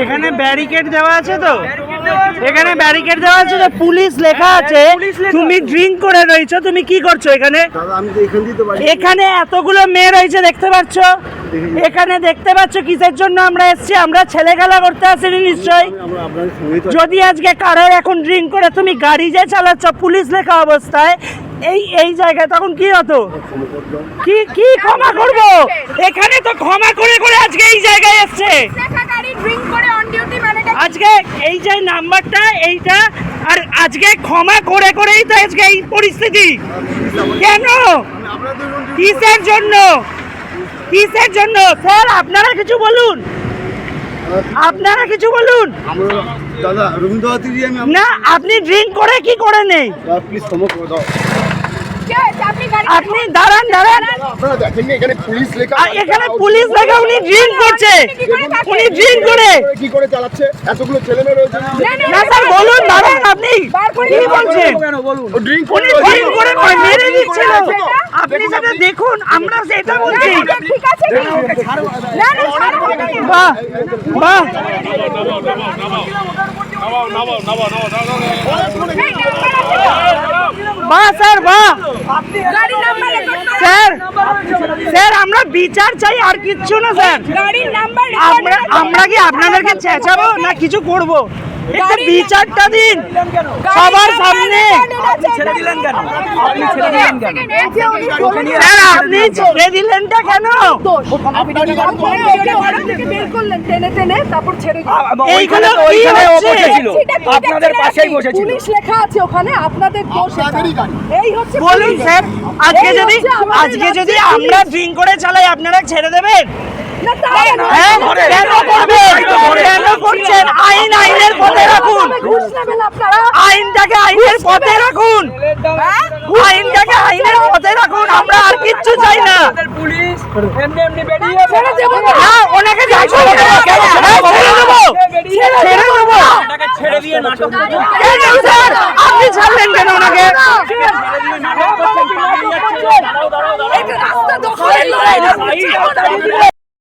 এখানে ব্যারিকেড দেওয়া আছে তো? এখানে ব্যারিকেড দেওয়া আছে তো পুলিশ লেখা আছে তুমি ড্রিঙ্ক করে রয়েছো তুমি কি করছ এখানে? দাদা আমি তো এখান দিয়ে তো বাড়ি এখানে এতগুলো মেয়ে রয়েছে দেখতে পাচ্ছ? এখানে দেখতে পাচ্ছ কিসের জন্য আমরা এসেছি? আমরা ছেলে খেলা করতে আসিনি তো যদি আজকে কারও এখন ড্রিঙ্ক করে তুমি গাড়ি যে চালাচ্ছ পুলিশ লেখা অবস্থায় এই এই জায়গায় তখন কি হতো? কি কি ক্ষমা করব? এখানে তো ক্ষমা করে করে আজকে এই জায়গায় এসছে। মানে আজকে এই যে নাম্বারটা এইটা আর আজকে ক্ষমা করে করেই তো আজকে এই পরিস্থিতি। কেন? কিসের জন্য? কিসের জন্য? স্যার আপনারা কিছু বলুন। আপনারা কিছু বলুন। দাদা না আপনি ড্রিঙ্ক করে কি করে নেই? প্লিজ দাও। আপনি দাঁড়ান দাঁড়ান। এখানে পুলিশ লেখা এখানে পুলিশ দেখা উনি ড্রিঙ্ক করছে। উনি ড্রিঙ্ক করে। কি করে চালাচ্ছে? এতগুলো ছেলে মেয়ে রয়েছে। না, স্যার বলুন দাঁড়ান আপনি। কি বলছেন বলুন ড্রিঙ্ক উনি ড্রিঙ্ক করে মেরে দিচ্ছিল আপনি সেটা দেখুন আমরা সেটা বলছি। ঠিক আছে না না। বাহ স্যার বাহ। স্যার স্যার আমরা বিচার চাই আর কিচ্ছু না স্যার। আমরা আমরা কি আপনাদেরকে চেঁচাবো না কিছু করব? বিচারটা দিন। সবার সামনে। ছেড়ে দিলেন কেন আপনি ছেড়ে দিলেন কেন? আপনি ছেড়ে দিলেনটা কেন আপনাদের পাশেই? বসেছিল। পুলিশ লেখা আছে ওখানে আপনাদের দোষ। এই হচ্ছে বলুন স্যার আজকে যদি আজকে যদি আমরা ড্রিঙ্ক করে চালাই আপনারা ছেড়ে দেবেন? না, তাই। হ্যাঁ কেন করবেন? কেন করছেন আইন আইনের পথে রাখুন। আইনটাকে আইনের পথে রাখুন। হ্যাঁ? আইনটাকে আইনের পথে রাখুন আমরা আর কিচ্ছু চাই ওনাকে আপনি ছাড়লেন কেন ওনাকে? রাস্তা দখলের লড়াই না।